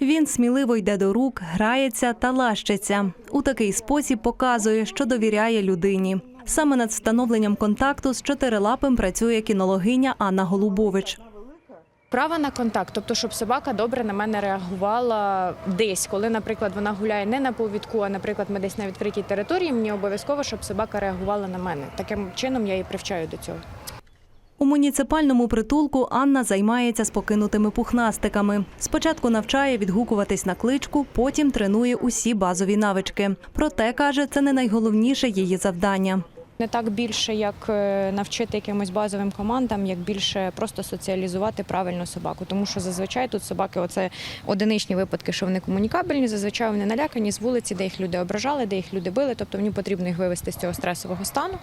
Він сміливо йде до рук, грається та лащиться. У такий спосіб показує, що довіряє людині. Саме над встановленням контакту з чотирилапим працює кінологиня Анна Голубович. Права на контакт, тобто, щоб собака добре на мене реагувала десь, коли, наприклад, вона гуляє не на повідку, а, наприклад, ми десь на відкритій території. Мені обов'язково, щоб собака реагувала на мене. Таким чином я її привчаю до цього. У муніципальному притулку Анна займається з покинутими пухнастиками. Спочатку навчає відгукуватись на кличку, потім тренує усі базові навички. Проте каже, це не найголовніше її завдання. Не так більше, як е, навчити якимось базовим командам, як більше просто соціалізувати правильно собаку. Тому що зазвичай тут собаки, оце одиничні випадки, що вони комунікабельні. Зазвичай вони налякані з вулиці, де їх люди ображали, де їх люди били. Тобто мені потрібно їх вивести з цього стресового стану.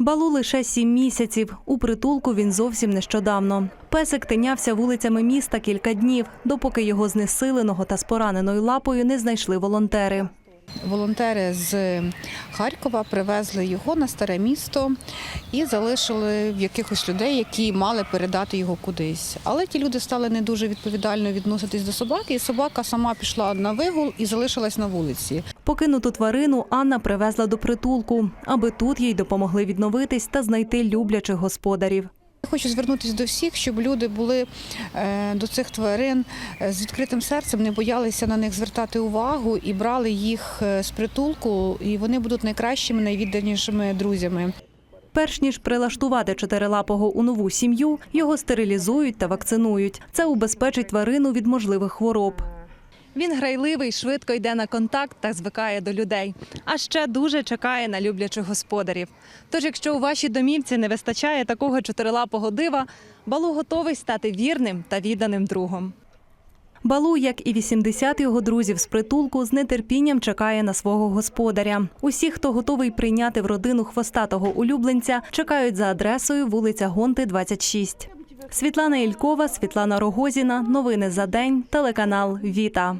Балу лише сім місяців. У притулку він зовсім нещодавно. Песик тинявся вулицями міста кілька днів, допоки його знесиленого та з пораненою лапою не знайшли волонтери. Волонтери з Харкова привезли його на старе місто і залишили в якихось людей, які мали передати його кудись. Але ті люди стали не дуже відповідально відноситись до собаки, і собака сама пішла на вигул і залишилась на вулиці. Покинуту тварину Анна привезла до притулку, аби тут їй допомогли відновитись та знайти люблячих господарів. Хочу звернутися до всіх, щоб люди були е, до цих тварин е, з відкритим серцем, не боялися на них звертати увагу і брали їх е, з притулку, і вони будуть найкращими, найвідданішими друзями. Перш ніж прилаштувати чотирилапого у нову сім'ю, його стерилізують та вакцинують. Це убезпечить тварину від можливих хвороб. Він грайливий, швидко йде на контакт та звикає до людей. А ще дуже чекає на люблячих господарів. Тож, якщо у вашій домівці не вистачає такого чотирилапого дива, балу готовий стати вірним та відданим другом. Балу, як і 80 його друзів з притулку, з нетерпінням чекає на свого господаря. Усі, хто готовий прийняти в родину хвостатого улюбленця, чекають за адресою вулиця Гонти, 26. Світлана Ількова, Світлана Рогозіна. Новини за день. Телеканал Віта.